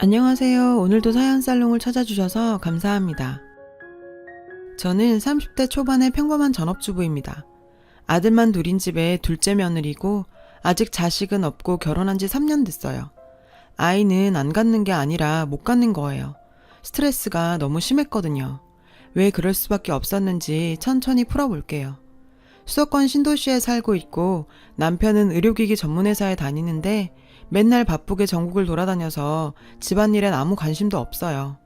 안녕하세요. 오늘도 사연 살롱을 찾아주셔서 감사합니다. 저는 30대 초반의 평범한 전업주부입니다. 아들만 둘인 집에 둘째 며느리고 아직 자식은 없고 결혼한 지 3년 됐어요. 아이는 안 갖는 게 아니라 못 갖는 거예요. 스트레스가 너무 심했거든요. 왜 그럴 수밖에 없었는지 천천히 풀어볼게요. 수도권 신도시에 살고 있고 남편은 의료기기 전문회사에 다니는데 맨날 바쁘게 전국을 돌아다녀서 집안일엔 아무 관심도 없어요.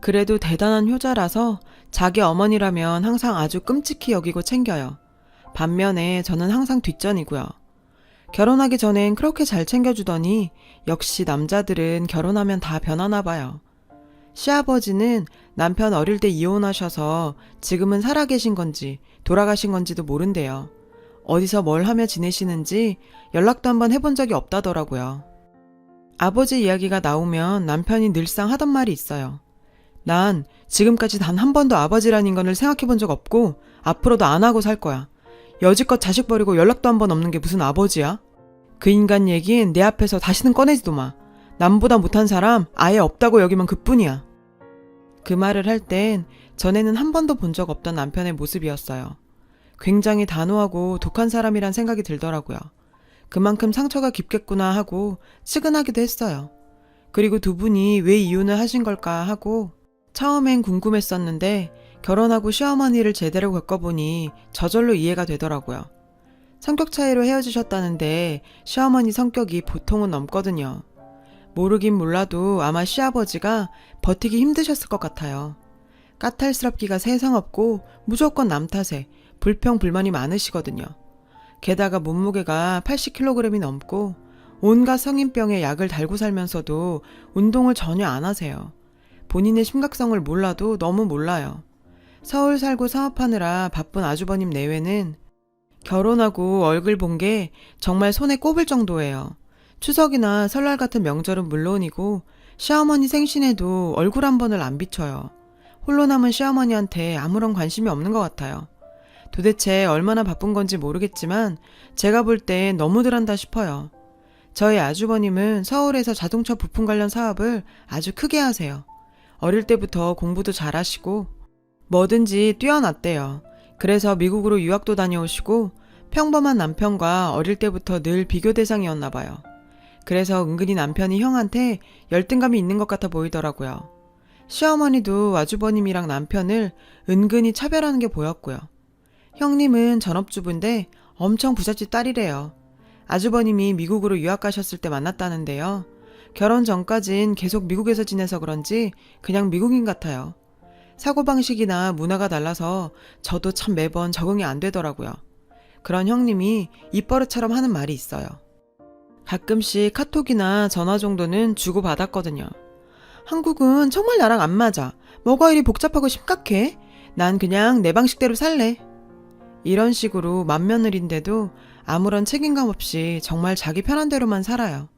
그래도 대단한 효자라서 자기 어머니라면 항상 아주 끔찍히 여기고 챙겨요. 반면에 저는 항상 뒷전이고요. 결혼하기 전엔 그렇게 잘 챙겨주더니 역시 남자들은 결혼하면 다 변하나 봐요. 시아버지는 남편 어릴 때 이혼하셔서 지금은 살아계신 건지 돌아가신 건지도 모른대요. 어디서 뭘 하며 지내시는지 연락도 한번 해본 적이 없다더라고요. 아버지 이야기가 나오면 남편이 늘상 하던 말이 있어요. 난 지금까지 단 한 번도 아버지라는 인간을 생각해 본 적 없고 앞으로도 안 하고 살 거야. 여지껏 자식 버리고 연락도 한 번 없는 게 무슨 아버지야? 그 인간 얘긴 내 앞에서 다시는 꺼내지도 마. 남보다 못한 사람 아예 없다고 여기면 그뿐이야. 그 말을 할 땐 전에는 한 번도 본 적 없던 남편의 모습이었어요. 굉장히 단호하고 독한 사람이란 생각이 들더라고요. 그만큼 상처가 깊겠구나 하고 측은하기도 했어요. 그리고 두 분이 왜 이혼을 하신 걸까 하고 처음엔 궁금했었는데 결혼하고 시어머니를 제대로 겪어보니 저절로 이해가 되더라고요. 성격 차이로 헤어지셨다는데 시어머니 성격이 보통은 넘거든요. 모르긴 몰라도 아마 시아버지가 버티기 힘드셨을 것 같아요. 까탈스럽기가 세상 없고 무조건 남 탓에 불평 불만이 많으시거든요. 게다가 몸무게가 80kg이 넘고 온갖 성인병에 약을 달고 살면서도 운동을 전혀 안 하세요. 본인의 심각성을 몰라도 너무 몰라요. 서울 살고 사업하느라 바쁜 아주버님 내외는 결혼하고 얼굴 본 게 정말 손에 꼽을 정도예요. 추석이나 설날 같은 명절은 물론이고 시어머니 생신에도 얼굴 한 번을 안 비춰요. 홀로 남은 시어머니한테 아무런 관심이 없는 것 같아요. 도대체 얼마나 바쁜 건지 모르겠지만 제가 볼 땐 너무들 한다 싶어요. 저희 아주버님은 서울에서 자동차 부품 관련 사업을 아주 크게 하세요. 어릴 때부터 공부도 잘하시고 뭐든지 뛰어났대요. 그래서 미국으로 유학도 다녀오시고 평범한 남편과 어릴 때부터 늘 비교 대상이었나 봐요. 그래서 은근히 남편이 형한테 열등감이 있는 것 같아 보이더라고요. 시어머니도 아주버님이랑 남편을 은근히 차별하는 게 보였고요. 형님은 전업주부인데 엄청 부잣집 딸이래요. 아주버님이 미국으로 유학 가셨을 때 만났다는데요. 결혼 전까진 계속 미국에서 지내서 그런지 그냥 미국인 같아요. 사고방식이나 문화가 달라서 저도 참 매번 적응이 안 되더라고요. 그런 형님이 입버릇처럼 하는 말이 있어요. 가끔씩 카톡이나 전화 정도는 주고받았거든요. 한국은 정말 나랑 안 맞아. 뭐가 이리 복잡하고 심각해? 난 그냥 내 방식대로 살래. 이런 식으로 맏며느리인데도 아무런 책임감 없이 정말 자기 편한 대로만 살아요.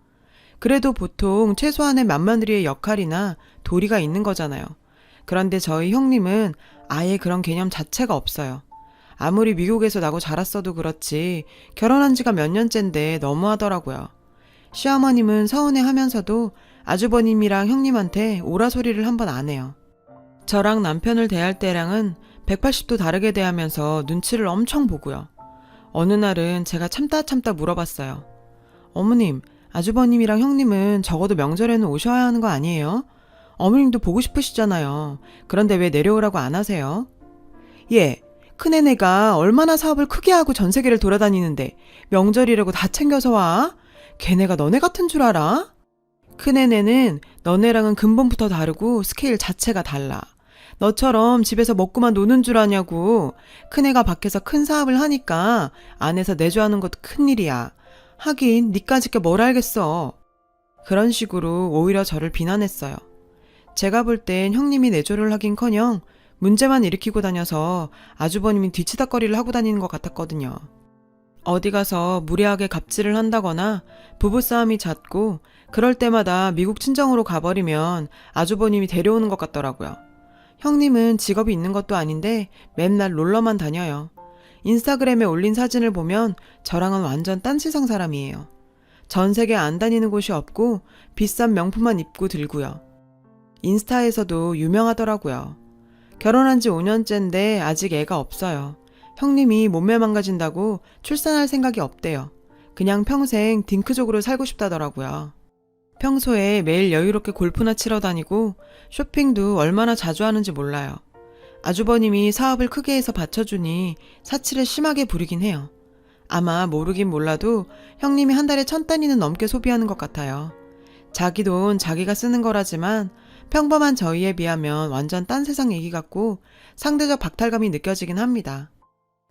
그래도 보통 최소한의 맏며느리의 역할이나 도리가 있는 거잖아요. 그런데 저희 형님은 아예 그런 개념 자체가 없어요. 아무리 미국에서 나고 자랐어도 그렇지 결혼한 지가 몇 년째인데 너무하더라고요. 시어머님은 서운해 하면서도 아주버님이랑 형님한테 오라 소리를 한 번 안 해요. 저랑 남편을 대할 때랑은 180도 다르게 대하면서 눈치를 엄청 보고요. 어느 날은 제가 참다 참다 물어봤어요. 어머님, 아주버님이랑 형님은 적어도 명절에는 오셔야 하는 거 아니에요? 어머님도 보고 싶으시잖아요. 그런데 왜 내려오라고 안 하세요? 예, 큰애네가 얼마나 사업을 크게 하고 전 세계를 돌아다니는데 명절이라고 다 챙겨서 와? 걔네가 너네 같은 줄 알아? 큰애네는 너네랑은 근본부터 다르고 스케일 자체가 달라. 너처럼 집에서 먹고만 노는 줄 아냐고. 큰애가 밖에서 큰 사업을 하니까 안에서 내조하는 것도 큰일이야. 하긴 니까짓 게 뭘 알겠어. 그런 식으로 오히려 저를 비난했어요. 제가 볼 땐 형님이 내조를 하긴커녕 문제만 일으키고 다녀서 아주버님이 뒤치다거리를 하고 다니는 것 같았거든요. 어디 가서 무례하게 갑질을 한다거나 부부싸움이 잦고 그럴 때마다 미국 친정으로 가버리면 아주버님이 데려오는 것 같더라고요. 형님은 직업이 있는 것도 아닌데 맨날 놀러만 다녀요. 인스타그램에 올린 사진을 보면 저랑은 완전 딴 세상 사람이에요. 전 세계 안 다니는 곳이 없고 비싼 명품만 입고 들고요. 인스타에서도 유명하더라고요. 결혼한 지 5년째인데 아직 애가 없어요. 형님이 몸매 망가진다고 출산할 생각이 없대요. 그냥 평생 딩크족으로 살고 싶다더라고요. 평소에 매일 여유롭게 골프나 치러 다니고 쇼핑도 얼마나 자주 하는지 몰라요. 아주버님이 사업을 크게 해서 받쳐주니 사치를 심하게 부리긴 해요. 아마 모르긴 몰라도 형님이 한 달에 천 단위는 넘게 소비하는 것 같아요. 자기 돈 자기가 쓰는 거라지만 평범한 저희에 비하면 완전 딴 세상 얘기 같고 상대적 박탈감이 느껴지긴 합니다.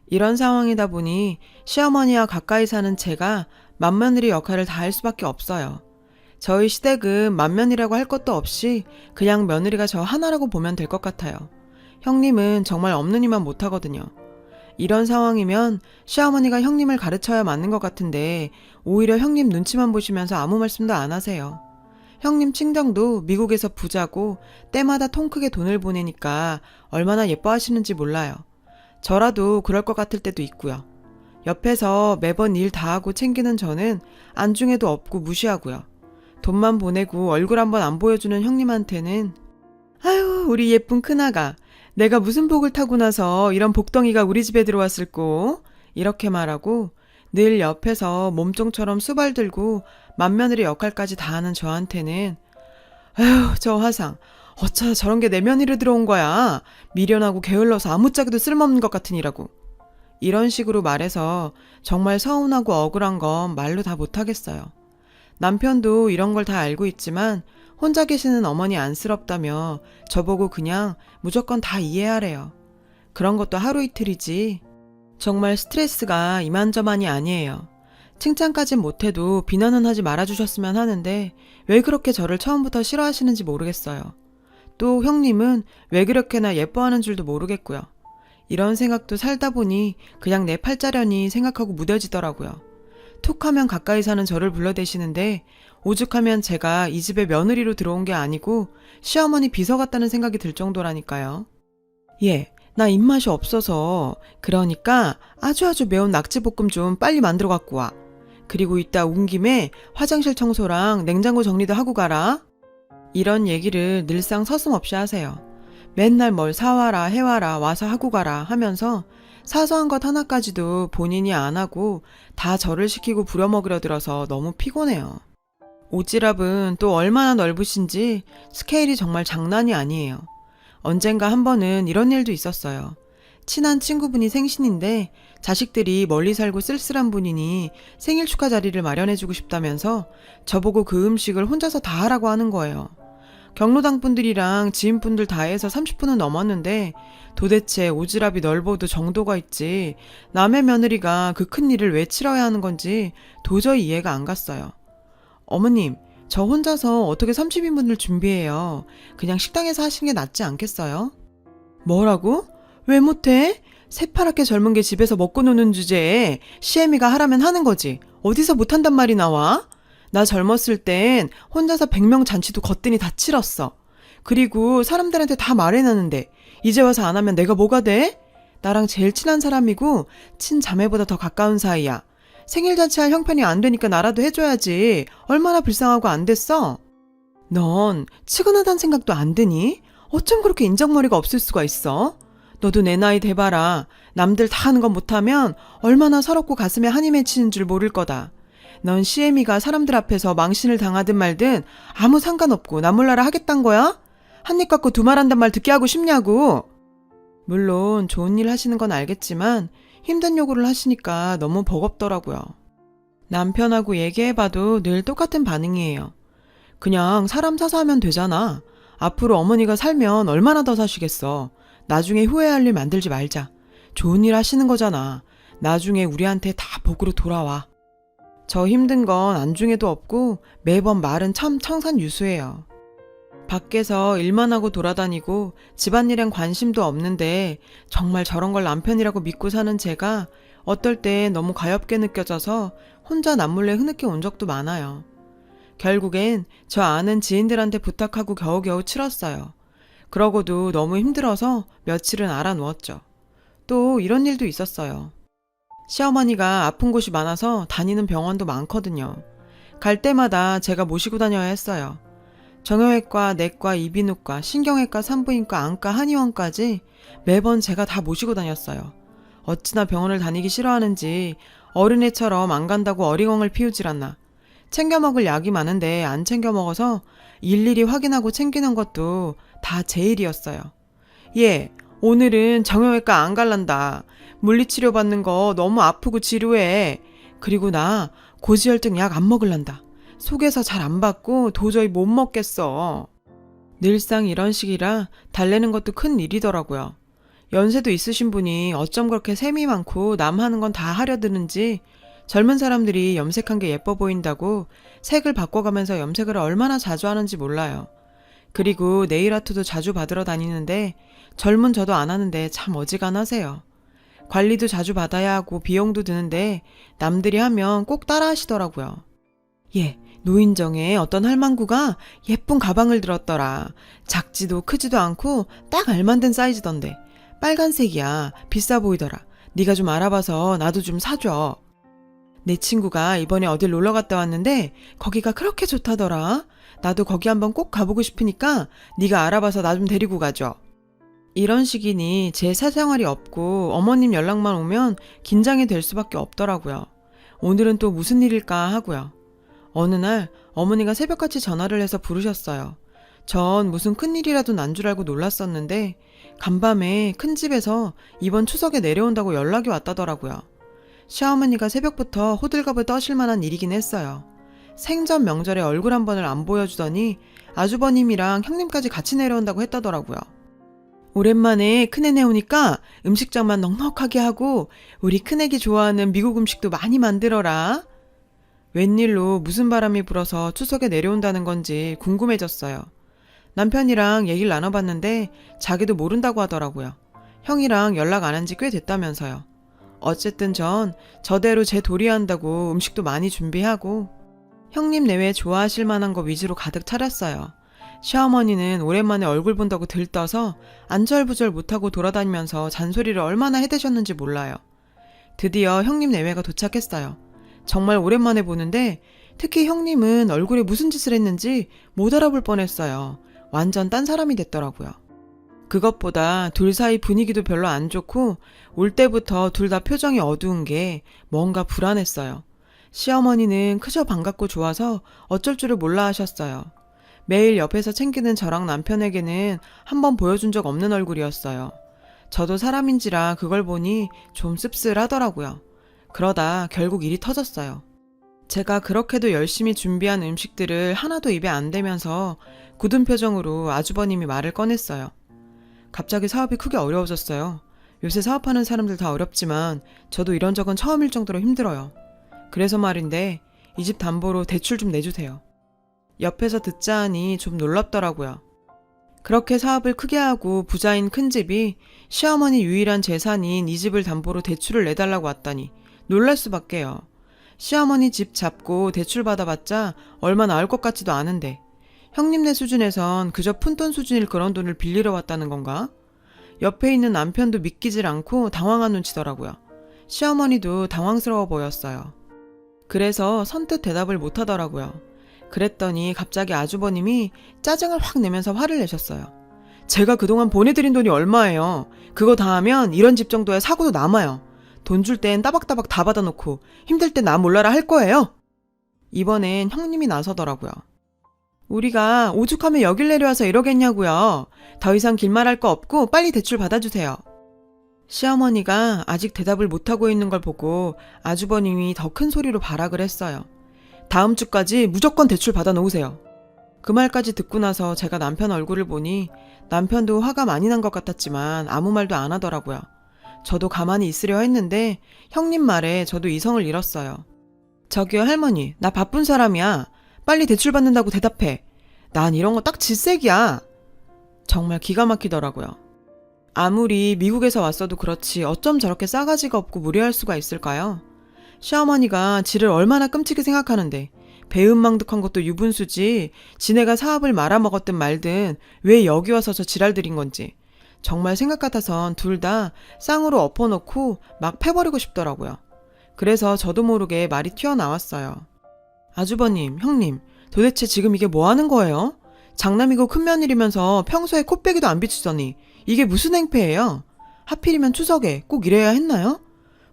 이런 상황이다 보니 시어머니와 가까이 사는 제가 맏며느리 역할을 다할 수밖에 없어요. 저희 시댁은 맏며느리라고 할 것도 없이 그냥 며느리가 저 하나라고 보면 될 것 같아요. 형님은 정말 없는 이만 못하거든요. 이런 상황이면 시어머니가 형님을 가르쳐야 맞는 것 같은데 오히려 형님 눈치만 보시면서 아무 말씀도 안 하세요. 형님 친정도 미국에서 부자고 때마다 통 크게 돈을 보내니까 얼마나 예뻐하시는지 몰라요. 저라도 그럴 것 같을 때도 있고요. 옆에서 매번 일 다 하고 챙기는 저는 안중에도 없고 무시하고요. 돈만 보내고 얼굴 한번 안 보여주는 형님한테는 아유 우리 예쁜 큰아가 내가 무슨 복을 타고 나서 이런 복덩이가 우리 집에 들어왔을꼬? 이렇게 말하고 늘 옆에서 몸종처럼 수발 들고 맏며느리 역할까지 다 하는 저한테는 아휴 저 화상 어쩌다 저런 게 내 며느리로 들어온 거야. 미련하고 게을러서 아무짝에도 쓸모없는 것 같으니라고. 이런 식으로 말해서 정말 서운하고 억울한 건 말로 다 못하겠어요. 남편도 이런 걸 다 알고 있지만 혼자 계시는 어머니 안쓰럽다며 저보고 그냥 무조건 다 이해하래요. 그런 것도 하루 이틀이지. 정말 스트레스가 이만저만이 아니에요. 칭찬까진 못해도 비난은 하지 말아주셨으면 하는데 왜 그렇게 저를 처음부터 싫어하시는지 모르겠어요. 또 형님은 왜 그렇게나 예뻐하는 줄도 모르겠고요. 이런 생각도 살다 보니 그냥 내 팔자련이 생각하고 무뎌지더라고요. 툭 하면 가까이 사는 저를 불러대시는데 오죽하면 제가 이 집에 며느리로 들어온 게 아니고 시어머니 비서 같다는 생각이 들 정도라니까요. 예, 나 입맛이 없어서 그러니까 아주 아주 매운 낙지볶음 좀 빨리 만들어 갖고 와. 그리고 이따 온 김에 화장실 청소랑 냉장고 정리도 하고 가라. 이런 얘기를 늘상 서슴없이 하세요. 맨날 뭘 사와라 해와라 와서 하고 가라 하면서 사소한 것 하나까지도 본인이 안 하고 다 저를 시키고 부려먹으려 들어서 너무 피곤해요. 오지랖은 또 얼마나 넓으신지 스케일이 정말 장난이 아니에요. 언젠가 한 번은 이런 일도 있었어요. 친한 친구분이 생신인데 자식들이 멀리 살고 쓸쓸한 분이니 생일 축하 자리를 마련해주고 싶다면서 저보고 그 음식을 혼자서 다 하라고 하는 거예요. 경로당 분들이랑 지인분들 다 해서 30분은 넘었는데 도대체 오지랖이 넓어도 정도가 있지 남의 며느리가 그 큰 일을 왜 치러야 하는 건지 도저히 이해가 안 갔어요. 어머님, 저 혼자서 어떻게 30인분을 준비해요? 그냥 식당에서 하시는 게 낫지 않겠어요? 뭐라고? 왜 못해? 새파랗게 젊은 게 집에서 먹고 노는 주제에 시애미가 하라면 하는 거지. 어디서 못한단 말이 나와? 나 젊었을 땐 혼자서 100명 잔치도 거뜬히 다 치렀어. 그리고 사람들한테 다 말해놨는데 이제 와서 안 하면 내가 뭐가 돼? 나랑 제일 친한 사람이고 친자매보다 더 가까운 사이야. 생일 잔치할 형편이 안 되니까 나라도 해줘야지. 얼마나 불쌍하고 안 됐어? 넌 치근하단 생각도 안 드니? 어쩜 그렇게 인정머리가 없을 수가 있어? 너도 내 나이 돼봐라. 남들 다 하는 건 못하면 얼마나 서럽고 가슴에 한이 맺히는 줄 모를 거다. 넌 시애미가 사람들 앞에서 망신을 당하든 말든 아무 상관없고 나 몰라라 하겠단 거야? 한 입 갖고 두 말 한단 말 듣게 하고 싶냐고. 물론 좋은 일 하시는 건 알겠지만 힘든 요구를 하시니까 너무 버겁더라고요. 남편하고 얘기해봐도 늘 똑같은 반응이에요. 그냥 사람 사서 하면 되잖아. 앞으로 어머니가 살면 얼마나 더 사시겠어. 나중에 후회할 일 만들지 말자. 좋은 일 하시는 거잖아. 나중에 우리한테 다 복으로 돌아와. 저 힘든 건 안중에도 없고 매번 말은 참 청산유수예요. 밖에서 일만 하고 돌아다니고 집안일엔 관심도 없는데 정말 저런 걸 남편이라고 믿고 사는 제가 어떨 때 너무 가엽게 느껴져서 혼자 남몰래 흐느껴 온 적도 많아요. 결국엔 저 아는 지인들한테 부탁하고 겨우겨우 치렀어요. 그러고도 너무 힘들어서 며칠은 알아누웠죠. 또 이런 일도 있었어요. 시어머니가 아픈 곳이 많아서 다니는 병원도 많거든요. 갈 때마다 제가 모시고 다녀야 했어요. 정형외과, 내과, 이비인후과, 신경외과, 산부인과, 안과, 한의원까지 매번 제가 다 모시고 다녔어요. 어찌나 병원을 다니기 싫어하는지 어른애처럼 안 간다고 어리광을 피우질 않나. 챙겨 먹을 약이 많은데 안 챙겨 먹어서 일일이 확인하고 챙기는 것도 다 제 일이었어요. 예, 오늘은 정형외과 안 갈란다. 물리치료 받는 거 너무 아프고 지루해. 그리고 나 고지혈증 약 안 먹을란다. 속에서 잘 안 받고 도저히 못 먹겠어. 늘상 이런 식이라 달래는 것도 큰 일이더라고요. 연세도 있으신 분이 어쩜 그렇게 셈이 많고 남 하는 건 다 하려 드는지 젊은 사람들이 염색한 게 예뻐 보인다고 색을 바꿔가면서 염색을 얼마나 자주 하는지 몰라요. 그리고 네일 아트도 자주 받으러 다니는데 젊은 저도 안 하는데 참 어지간하세요. 관리도 자주 받아야 하고 비용도 드는데 남들이 하면 꼭 따라 하시더라고요. 예, 노인정에 어떤 할망구가 예쁜 가방을 들었더라. 작지도 크지도 않고 딱 알만든 사이즈던데. 빨간색이야. 비싸 보이더라. 네가 좀 알아봐서 나도 좀 사줘. 내 친구가 이번에 어딜 놀러 갔다 왔는데 거기가 그렇게 좋다더라. 나도 거기 한번 꼭 가보고 싶으니까 네가 알아봐서 나 좀 데리고 가줘. 이런 식이니 제 사생활이 없고 어머님 연락만 오면 긴장이 될 수밖에 없더라고요. 오늘은 또 무슨 일일까 하고요. 어느 날 어머니가 새벽같이 전화를 해서 부르셨어요. 전 무슨 큰일이라도 난 줄 알고 놀랐었는데 간밤에 큰 집에서 이번 추석에 내려온다고 연락이 왔다더라고요. 시어머니가 새벽부터 호들갑을 떠실 만한 일이긴 했어요. 생전 명절에 얼굴 한 번을 안 보여주더니 아주버님이랑 형님까지 같이 내려온다고 했다더라고요. 오랜만에 큰애네 오니까 음식점만 넉넉하게 하고 우리 큰애기 좋아하는 미국 음식도 많이 만들어라. 웬일로 무슨 바람이 불어서 추석에 내려온다는 건지 궁금해졌어요. 남편이랑 얘기를 나눠봤는데 자기도 모른다고 하더라고요. 형이랑 연락 안 한 지 꽤 됐다면서요. 어쨌든 전 저대로 제 도리한다고 음식도 많이 준비하고 형님 내외 좋아하실 만한 거 위주로 가득 차렸어요. 시어머니는 오랜만에 얼굴 본다고 들떠서 안절부절 못하고 돌아다니면서 잔소리를 얼마나 해대셨는지 몰라요. 드디어 형님 내외가 도착했어요. 정말 오랜만에 보는데 특히 형님은 얼굴에 무슨 짓을 했는지 못 알아볼 뻔했어요. 완전 딴 사람이 됐더라고요. 그것보다 둘 사이 분위기도 별로 안 좋고 올 때부터 둘 다 표정이 어두운 게 뭔가 불안했어요. 시어머니는 그저 반갑고 좋아서 어쩔 줄을 몰라 하셨어요. 매일 옆에서 챙기는 저랑 남편에게는 한 번 보여준 적 없는 얼굴이었어요. 저도 사람인지라 그걸 보니 좀 씁쓸하더라고요. 그러다 결국 일이 터졌어요. 제가 그렇게도 열심히 준비한 음식들을 하나도 입에 안 대면서 굳은 표정으로 아주버님이 말을 꺼냈어요. 갑자기 사업이 크게 어려워졌어요. 요새 사업하는 사람들 다 어렵지만 저도 이런 적은 처음일 정도로 힘들어요. 그래서 말인데 이 집 담보로 대출 좀 내주세요. 옆에서 듣자 하니 좀 놀랍더라고요. 그렇게 사업을 크게 하고 부자인 큰 집이 시어머니 유일한 재산인 이 집을 담보로 대출을 내달라고 왔다니 놀랄 수밖에요. 시어머니 집 잡고 대출 받아봤자 얼마 나올 것 같지도 않은데 형님네 수준에선 그저 푼돈 수준일 그런 돈을 빌리러 왔다는 건가? 옆에 있는 남편도 믿기질 않고 당황한 눈치더라고요. 시어머니도 당황스러워 보였어요. 그래서 선뜻 대답을 못 하더라고요. 그랬더니 갑자기 아주버님이 짜증을 확 내면서 화를 내셨어요. 제가 그동안 보내드린 돈이 얼마예요? 그거 다 하면 이런 집 정도의 사고도 남아요. 돈 줄 땐 따박따박 다 받아놓고 힘들 땐나 몰라라 할 거예요? 이번엔 형님이 나서더라고요. 우리가 오죽하면 여길 내려와서 이러겠냐고요. 더 이상 길말할 거 없고 빨리 대출 받아주세요. 시어머니가 아직 대답을 못하고 있는 걸 보고 아주버님이 더 큰 소리로 발악을 했어요. 다음 주까지 무조건 대출 받아 놓으세요. 그 말까지 듣고 나서 제가 남편 얼굴을 보니 남편도 화가 많이 난 것 같았지만 아무 말도 안 하더라고요. 저도 가만히 있으려 했는데 형님 말에 저도 이성을 잃었어요. 저기요 할머니, 나 바쁜 사람이야. 빨리 대출 받는다고 대답해. 난 이런 거 딱 질색이야. 정말 기가 막히더라고요. 아무리 미국에서 왔어도 그렇지 어쩜 저렇게 싸가지가 없고 무례할 수가 있을까요? 시어머니가 지를 얼마나 끔찍히 생각하는데 배은망덕한 것도 유분수지 지네가 사업을 말아먹었든 말든 왜 여기 와서 저 지랄들인 건지 정말 생각 같아선 둘 다 쌍으로 엎어놓고 막 패버리고 싶더라고요. 그래서 저도 모르게 말이 튀어나왔어요. 아주버님, 형님, 도대체 지금 이게 뭐 하는 거예요? 장남이고 큰 며느리면서 평소에 코빼기도 안 비추더니 이게 무슨 행패예요? 하필이면 추석에 꼭 이래야 했나요?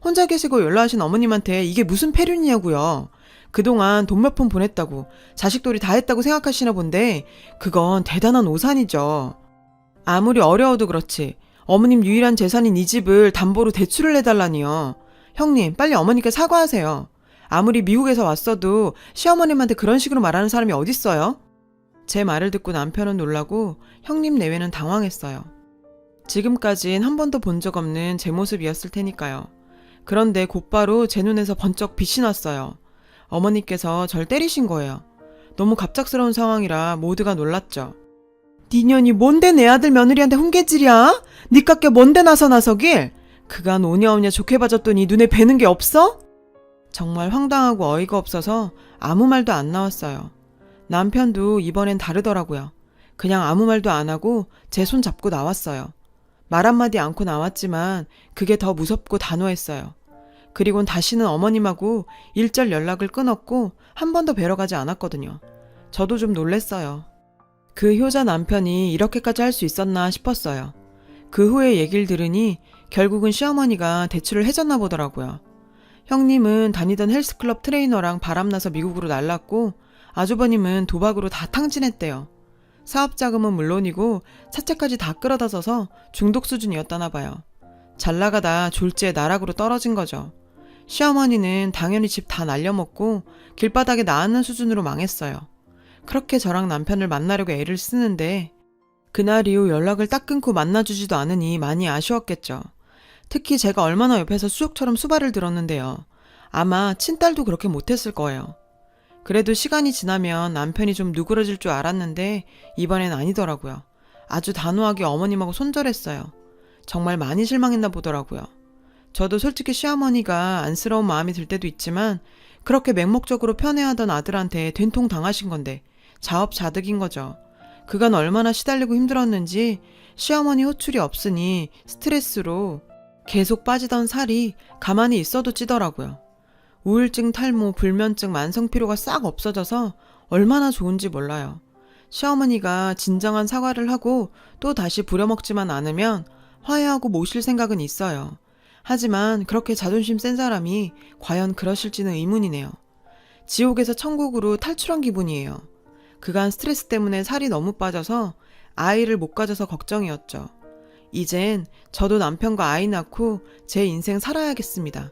혼자 계시고 연락하신 어머님한테 이게 무슨 패륜이냐고요. 그동안 돈 몇 푼 보냈다고 자식돌이 다 했다고 생각하시나 본데 그건 대단한 오산이죠. 아무리 어려워도 그렇지 어머님 유일한 재산인 이 집을 담보로 대출을 내달라니요. 형님 빨리 어머니께 사과하세요. 아무리 미국에서 왔어도 시어머님한테 그런 식으로 말하는 사람이 어딨어요? 제 말을 듣고 남편은 놀라고 형님 내외는 당황했어요. 지금까진 한 번도 본 적 없는 제 모습이었을 테니까요. 그런데 곧바로 제 눈에서 번쩍 빛이 났어요. 어머니께서 절 때리신 거예요. 너무 갑작스러운 상황이라 모두가 놀랐죠. 니년이 뭔데 내 아들 며느리한테 훈계질이야? 니깎게 뭔데 나서 나서길? 그간 오냐 오냐 좋게 봐줬더니 눈에 뵈는 게 없어? 정말 황당하고 어이가 없어서 아무 말도 안 나왔어요. 남편도 이번엔 다르더라고요. 그냥 아무 말도 안 하고 제 손 잡고 나왔어요. 말 한마디 않고 나왔지만 그게 더 무섭고 단호했어요. 그리곤 다시는 어머님하고 일절 연락을 끊었고 한 번도 뵈러 가지 않았거든요. 저도 좀 놀랬어요. 그 효자 남편이 이렇게까지 할 수 있었나 싶었어요. 그 후에 얘기를 들으니 결국은 시어머니가 대출을 해줬나 보더라고요. 형님은 다니던 헬스클럽 트레이너랑 바람나서 미국으로 날랐고 아주버님은 도박으로 다 탕진했대요. 사업 자금은 물론이고 차체까지 다 끌어다 써서 중독 수준이었다나 봐요. 잘 나가다 졸지에 나락으로 떨어진 거죠. 시어머니는 당연히 집 다 날려먹고 길바닥에 나앉는 수준으로 망했어요. 그렇게 저랑 남편을 만나려고 애를 쓰는데 그날 이후 연락을 딱 끊고 만나주지도 않으니 많이 아쉬웠겠죠. 특히 제가 얼마나 옆에서 수족처럼 수발을 들었는데요. 아마 친딸도 그렇게 못했을 거예요. 그래도 시간이 지나면 남편이 좀 누그러질 줄 알았는데 이번엔 아니더라고요. 아주 단호하게 어머님하고 손절했어요. 정말 많이 실망했나 보더라고요. 저도 솔직히 시어머니가 안쓰러운 마음이 들 때도 있지만 그렇게 맹목적으로 편애하던 아들한테 된통 당하신 건데 자업자득인 거죠. 그간 얼마나 시달리고 힘들었는지 시어머니 호출이 없으니 스트레스로 계속 빠지던 살이 가만히 있어도 찌더라고요. 우울증, 탈모, 불면증, 만성피로가 싹 없어져서 얼마나 좋은지 몰라요. 시어머니가 진정한 사과를 하고 또 다시 부려먹지만 않으면 화해하고 모실 생각은 있어요. 하지만 그렇게 자존심 센 사람이 과연 그러실지는 의문이네요. 지옥에서 천국으로 탈출한 기분이에요. 그간 스트레스 때문에 살이 너무 빠져서 아이를 못 가져서 걱정이었죠. 이젠 저도 남편과 아이 낳고 제 인생 살아야겠습니다.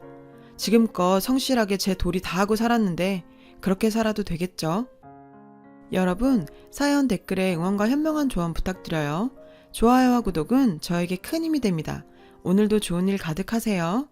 지금껏 성실하게 제 도리 다 하고 살았는데 그렇게 살아도 되겠죠? 여러분, 사연 댓글에 응원과 현명한 조언 부탁드려요. 좋아요와 구독은 저에게 큰 힘이 됩니다. 오늘도 좋은 일 가득하세요.